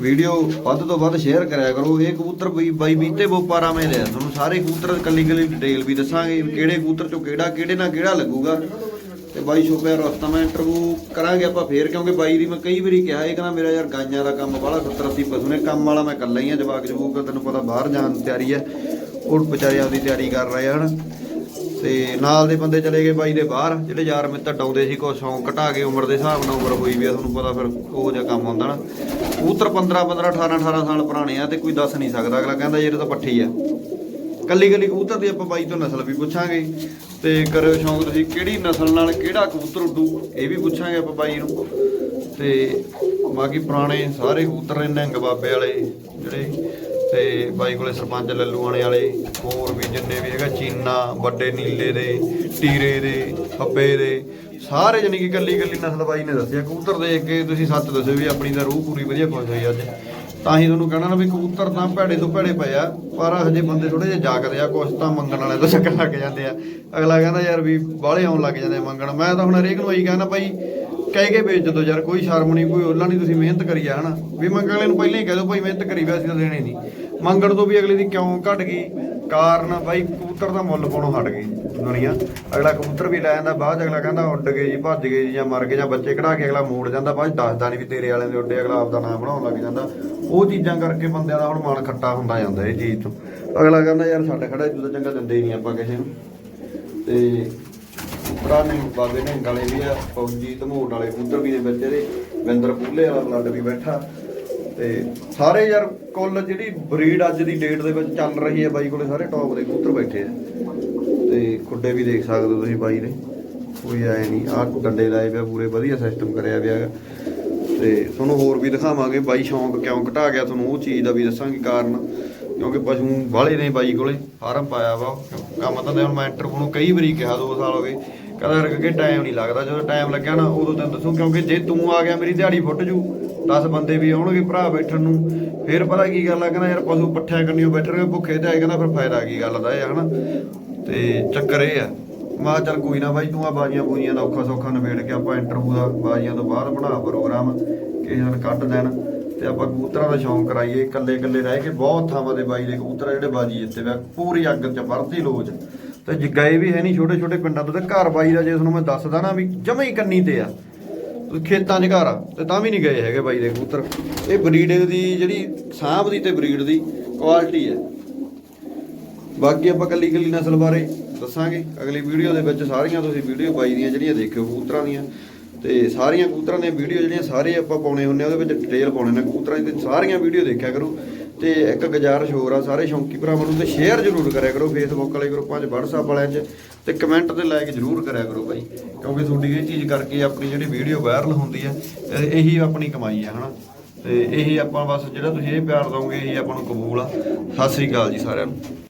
Video ਵੱਧ ਤੋਂ ਵੱਧ ਸ਼ੇਅਰ ਕਰਿਆ ਕਰੋ। ਇਹ ਕਬੂਤਰ ਬਈ ਬਾਈ ਬੀਤੇ ਬੋਪਾਰਾ ਮੇ ਲਿਆ। ਤੁਹਾਨੂੰ ਸਾਰੇ ਕਬੂਤਰ ਕੱਲੀ ਕੱਲੀ ਡਿਟੇਲ ਵੀ ਦੱਸਾਂਗੇ ਕਿਹੜੇ ਕਬੂਤਰ ਚੋਂ ਕਿਹੜਾ, ਕਿਹੜੇ ਨਾਲ ਕਿਹੜਾ ਲੱਗੂਗਾ। ਤੇ ਬਾਈ ਸ਼ੋਪਿਆ ਰਸਤਾ ਮੈਂ ਇੰਟਰਵਿਊ ਕਰਾਂਗੇ ਆਪਾਂ ਫੇਰ, ਕਿਉਂਕਿ ਬਾਈ ਦੀ ਮੈਂ ਕਈ ਵਾਰੀ ਕਿਹਾ, ਇਹ ਕਹਿੰਦਾ ਮੇਰਾ ਯਾਰ ਗਾਈਆਂ ਦਾ ਕੰਮ ਬੜਾ 70 80 ਪਸ਼ੂ ਨੇ, ਕੰਮ ਵਾਲਾ ਮੈਂ ਇਕੱਲਾ ਹੀ ਆ, ਜਵਾਕ ਜਵੂਕ, ਤੈਨੂੰ ਪਤਾ ਬਾਹਰ ਜਾਣ ਦੀ ਤਿਆਰੀ ਹੈ ਉਹ ਵਿਚਾਰੇ ਆਪਦੀ ਤਿਆਰੀ ਕਰ ਰਹੇ ਹਨ। ਤੇ ਨਾਲ ਦੇ ਬੰਦੇ ਚਲੇ ਗਏ ਬਾਈ ਦੇ ਬਾਹਰ, ਜਿਹੜੇ ਯਾਰ ਮਿੱਤਰ ਡਾਉਂਦੇ ਸੀ ਕੋ ਸ਼ੌਂਕ ਘਟਾ ਕੇ ਉਮਰ ਦੇ ਹਿਸਾਬ ਨਾਲ ਉਮਰ ਹੋਈ ਵੀ ਆ, ਤੁਹਾਨੂੰ ਪਤਾ ਫਿਰ ਉਹ ਜਿਹਾ ਕੰਮ ਹੁੰਦਾ ਨਾ। ਕਬੂਤਰ 15 15 18 18 ਸਾਲ ਪੁਰਾਣੇ ਆ ਤੇ ਕੋਈ ਦੱਸ ਨਹੀਂ ਸਕਦਾ, ਅਗਲਾ ਕਹਿੰਦਾ ਯਾਰ ਤਾਂ ਪੱਠੀ ਆ। ਕੱਲੀ ਕੱਲੀ ਕਬੂਤਰ ਦੀ ਆਪਾਂ ਬਾਈ ਤੋਂ ਨਸਲ ਵੀ ਪੁੱਛਾਂਗੇ। ਤੇ ਕਰਿਓ ਸ਼ੌਂਕ ਤੁਸੀਂ ਕਿਹੜੀ ਨਸਲ ਨਾਲ ਕਿਹੜਾ ਕਬੂਤਰ ਉੱਡੂ, ਇਹ ਵੀ ਪੁੱਛਾਂਗੇ ਆਪਾਂ ਬਾਈ ਨੂੰ। ਤੇ ਬਾਕੀ ਪੁਰਾਣੇ ਸਾਰੇ ਕਬੂਤਰ ਨੇ ਨਿਹੰਗ ਬਾਬੇ ਵਾਲੇ, ਜਿਹੜੇ ਤੇ ਬਾਈ ਕੋਲੇ ਸਰਪੰਚ ਲੱਲੂਆਣੇ ਵਾਲੇ, ਹੋਰ ਵੀ ਜਿੰਨੇ ਵੀ ਹੈਗਾ, ਚੀਨਾ, ਵੱਡੇ ਨੀਲੇ ਦੇ, ਟੀਰੇ ਦੇ ਹੱਬੇ ਦੇ, ਸਾਰੇ ਜਾਨੀ ਕਿ ਕੱਲੀ ਕੱਲੀ ਨਸਲ ਬਾਈ ਨੇ ਦੱਸਿਆ। ਕਬੂਤਰ ਦੇਖ ਕੇ ਤੁਸੀਂ ਸੱਚ ਦੱਸਿਓ ਵੀ ਆਪਣੀ ਤਾਂ ਰੂਹ ਪੂਰੀ ਵਧੀਆ ਖੁਸ਼ ਹੋਈ ਅੱਜ। ਤਾਂ ਹੀ ਤੁਹਾਨੂੰ ਕਹਿਣਾ ਨਾ ਵੀ ਕਬੂਤਰ ਤਾਂ ਭੈੜੇ ਤੋਂ ਭੈੜੇ ਪਏ ਆ, ਪਰ ਹਜੇ ਬੰਦੇ ਥੋੜੇ ਜਿਹਾ ਜਾਗਦੇ ਆ, ਕੁਛ ਤਾਂ ਮੰਗਣ ਵਾਲੇ ਤਾਂ ਚੱਕਰ ਲੱਗ ਜਾਂਦੇ ਆ। ਅਗਲਾ ਕਹਿੰਦਾ ਯਾਰ ਵੀ ਬਾਹਲੇ ਆਉਣ ਲੱਗ ਜਾਂਦੇ ਆ ਮੰਗਣ। ਮੈਂ ਤਾਂ ਹੁਣ ਹਰੇਕ ਨੂੰ ਇਹੀ ਕਹਿੰਦਾ ਭਾਈ ਕਹਿ ਕੇ ਵੇਚ ਦੋ ਯਾਰ, ਕੋਈ ਸ਼ਰਮ ਨਹੀਂ, ਕੋਈ ਓਲਾ ਨਹੀਂ, ਤੁਸੀਂ ਮਿਹਨਤ ਕਰੀ ਆ, ਹਨਾ। ਵੀ ਮੰਗਣ ਵਾਲੇ ਨੂੰ ਪਹਿਲਾਂ ਹੀ ਕਹਿ ਦੋ ਭਾਈ ਮਿਹਨਤ ਕਰੀ ਵੈਸੇ ਤਾਂ ਦੇਣੀ ਨਹੀਂ। ਮੰਗਣ ਤੋਂ ਵੀ ਅਗਲੇ ਦੀ ਕਿਉਂ ਘਟ ਗਈ? ਕਾਰਨ ਬਾਈ ਕਬੂਤਰ ਦਾ ਮੁੱਲ ਪਾਉਣੋਂ ਹਟ ਗਈ ਦੁਨੀਆ। ਅਗਲਾ ਕਬੂਤਰ ਵੀ ਲੈ ਜਾਂਦਾ, ਬਾਅਦ ਅਗਲਾ ਕਹਿੰਦਾ ਉੱਡ ਗਏ ਜੀ, ਭੱਜ ਗਏ ਜੀ ਜਾਂ ਮਰ ਗਏ ਜਾਂ ਬੱਚੇ ਕਢਾ ਕੇ ਅਗਲਾ ਮੋੜ ਜਾਂਦਾ, ਬਾਅਦ ਦੱਸਦਾ ਨਹੀਂ ਵੀ ਤੇਰੇ ਵਾਲਿਆਂ ਦੇ ਉੱਡੇ, ਅਗਲਾ ਆਪਦਾ ਨਾਮ ਬਣਾਉਣ ਲੱਗ ਜਾਂਦਾ। ਉਹ ਚੀਜ਼ਾਂ ਕਰਕੇ ਬੰਦਿਆਂ ਦਾ ਹੁਣ ਮਨ ਖੱਟਾ ਹੁੰਦਾ ਜਾਂਦਾ ਇਹ ਚੀਜ਼ ਤੋਂ। ਅਗਲਾ ਕਹਿੰਦਾ ਯਾਰ ਸਾਡੇ ਖੜਾ ਤੂੰ ਤਾਂ ਚੰਗਾ ਦਿੰਦੇ ਹੀ ਨਹੀਂ ਆਪਾਂ ਕਿਸੇ ਨੂੰ। ਤੇ ਪੁਰਾਣੇ ਬਾਬੇ ਨੇ ਗਲੇ ਵੀ ਆ, ਫੌਜੀ ਧਮੋੜ ਵਾਲੇ ਕਬੂਤਰ ਵੀ ਨੇ ਬੱਚੇ ਦੇ ਵਿੰਦਰ ਪੂਲੇ ਵਾਲਾ ਬਲੱਡ ਵੀ ਬੈਠਾ। ਤੇ ਸਾਰੇ ਯਾਰ ਕੁੱਲ ਜਿਹੜੀ ਬਰੀਡ ਅੱਜ ਦੀ ਡੇਟ ਦੇ ਵਿੱਚ ਚੱਲ ਰਹੀ ਹੈ ਬਾਈ ਕੋਲੇ ਸਾਰੇ ਟੌਪ ਦੇ ਕਬੂਤਰ ਬੈਠੇ ਆ। ਤੇ ਖੁੱਡੇ ਵੀ ਦੇਖ ਸਕਦੇ ਹੋ ਤੁਸੀਂ ਬਾਈ ਦੇ। ਕੋਈ ਆਏ ਨਹੀਂ, ਆਹ ਡੰਡੇ ਲਾਏ ਪਿਆ, ਪੂਰੇ ਵਧੀਆ ਸਿਸਟਮ ਕਰਿਆ ਪਿਆ ਹੈਗਾ। ਤੇ ਤੁਹਾਨੂੰ ਹੋਰ ਵੀ ਦਿਖਾਵਾਂਗੇ ਬਾਈ ਸ਼ੌਂਕ ਕਿਉਂ ਘਟਾ ਗਿਆ ਤੁਹਾਨੂੰ, ਉਹ ਚੀਜ਼ ਦਾ ਵੀ ਦੱਸਾਂਗੇ ਕਾਰਨ। ਕਿਉਂਕਿ ਪਸ਼ੂ ਵਾਲੇ ਨੇ ਬਾਈ ਕੋਲੇ, ਫਾਰਮ ਪਾਇਆ ਵਾ, ਕੰਮ ਤਾਂ ਹੁਣ ਮੈਂ ਇੰਟਰਵਿਊ ਨੂੰ ਕਈ ਵਾਰੀ ਕਿਹਾ 2 ਸਾਲ ਹੋ ਗਏ। ਕਹਿੰਦਾ ਯਾਰ ਕਿ ਟਾਈਮ ਨਹੀਂ ਲੱਗਦਾ। ਜਦੋਂ ਟਾਈਮ ਲੱਗਿਆ ਨਾ, ਉਦੋਂ ਤੈਨੂੰ ਦੱਸੂ, ਕਿਉਂਕਿ ਜੇ ਤੂੰ ਆ ਗਿਆ, ਮੇਰੀ ਦਿਹਾੜੀ ਫੁੱਟ ਜੂ। 10 ਬੰਦੇ ਵੀ ਆਉਣਗੇ ਭਰਾ ਬੈਠਣ ਨੂੰ। ਫੇਰ ਪਤਾ ਕੀ ਗੱਲ ਆ, ਕਹਿੰਦਾ ਯਾਰ ਪਸ਼ੂ ਪੱਠਿਆਂ ਕਰਨੀਓ ਬੈਠਣਗੇ ਭੁੱਖੇ ਤੇ ਆਏ, ਕਹਿੰਦਾ ਫਿਰ ਫਾਇਦਾ ਕੀ ਗੱਲ ਦਾ ਇਹ ਹਨਾ? ਤੇ ਚੱਕਰ ਇਹ ਆ। ਮਾ ਚੱਲ ਕੋਈ ਨਾ ਬਾਈ, ਤੂੰ ਆ ਬਾਜੀਆਂ ਬੂਜੀਆਂ ਦਾ ਔਖਾ ਸੌਖਾ ਨਿਬੇੜ ਕੇ ਆਪਾਂ ਇੰਟਰਵਿਊ ਦਾ ਬਾਜੀਆਂ ਤੋਂ ਬਾਅਦ ਬਣਾ ਪ੍ਰੋਗਰਾਮ ਕਿਸੇ ਦਿਨ ਕੱਢ ਦੇਣ। ਤੇ ਆਪਾਂ ਕਬੂਤਰਾਂ ਦਾ ਸ਼ੌਂਕ ਕਰਾਈਏ, ਇਕੱਲੇ ਇਕੱਲੇ ਰਹਿ ਕੇ ਬਹੁਤ ਥਾਵਾਂ ਦੇ ਬਾਈ ਦੇ ਕਬੂਤਰ ਜਿਹੜੇ ਬਾਜੀ ਜਿੱਤੇ ਵੇ ਪੂਰੀ ਅੱਗ ਚ ਵਰਦੀ ਲੋਚ। ਤੇ ਜੇ ਗਏ ਵੀ ਹੈ ਨਹੀਂ ਛੋਟੇ ਛੋਟੇ ਪਿੰਡਾਂ ਤੋਂ ਤੇ ਘਰ ਬਾਈ ਦਾ ਜੇ ਤੁਹਾਨੂੰ ਮੈਂ ਦੱਸਦਾ ਨਾ ਵੀ ਜਮਾ ਹੀ ਕੰਨੀ ਤੇ ਆ। ਤੁਸੀਂ ਖੇਤਾਂ 'ਚ ਘਰ ਆ, ਤੇ ਤਾਂ ਵੀ ਨਹੀਂ ਗਏ ਹੈਗੇ ਬਾਈ ਦੇ ਕਬੂਤਰ। ਇਹ ਬਰੀਡ ਦੀ ਜਿਹੜੀ ਸਾਂਭ ਦੀ ਤੇ ਬਰੀਡ ਦੀ ਕੁਆਲਿਟੀ ਹੈ। ਬਾਕੀ ਆਪਾਂ ਕੱਲੀ ਕੱਲੀ ਨਸਲ ਬਾਰੇ ਦੱਸਾਂਗੇ। ਅਗਲੀ ਵੀਡੀਓ ਦੇ ਵਿੱਚ ਸਾਰੀਆਂ ਤੁਸੀਂ ਵੀਡੀਓ ਬਾਈ ਦੀਆਂ ਜਿਹੜੀਆਂ ਦੇਖਿਓ ਕਬੂਤਰਾਂ ਦੀਆਂ। ਤੇ ਸਾਰੀਆਂ ਕਬੂਤਰਾਂ ਦੀਆਂ ਵੀਡੀਓ ਜਿਹੜੀਆਂ ਸਾਰੇ ਆਪਾਂ ਪਾਉਣੇ ਹੁੰਨੇ ਆ, ਉਹਦੇ ਵਿੱਚ ਡਿਟੇਲ ਪਾਉਣੇ ਨੇ ਕਬੂਤਰਾਂ ਦੀ ਤੇ ਸਾਰੀਆਂ ਵੀਡੀਓ ਦੇਖਿਆ ਕਰੋ। ਤੇ ਇੱਕ ਗੁਜ਼ਾਰਿਸ਼ ਹੋਰ ਆ, ਸਾਰੇ ਸ਼ੌਂਕੀ ਭਰਾਵਾਂ ਨੂੰ ਤੇ ਸ਼ੇਅਰ ਜ਼ਰੂਰ ਕਰਿਆ ਕਰੋ ਫੇਸਬੁੱਕ ਵਾਲੇ ਗਰੁੱਪਾਂ 'ਚ WhatsApp ਵਾਲਿਆਂ 'ਚ, ਤੇ ਕਮੈਂਟ ਤੇ ਲਾਈਕ ਜ਼ਰੂਰ ਕਰਿਆ ਕਰੋ ਭਾਈ ਕਿਉਂਕਿ ਤੁਹਾਡੀ ਇਹ ਚੀਜ਼ ਕਰਕੇ ਆਪਣੀ ਜਿਹੜੀ ਵੀਡੀਓ ਵਾਇਰਲ ਹੁੰਦੀ ਹੈ ਇਹੀ ਆਪਣੀ ਕਮਾਈ ਹੈ ਹਨਾ? ਤੇ ਇਹੀ ਆਪਾਂ ਬਸ ਜਿਹੜਾ ਤੁਸੀਂ ਇਹ ਪਿਆਰ ਦਵੋਗੇ ਇਹੀ ਆਪਾਂ ਨੂੰ ਕਬੂਲ ਆ। ਸਤਿ ਸ੍ਰੀ ਅਕਾਲ ਜੀ ਸਾਰਿਆਂ ਨੂੰ।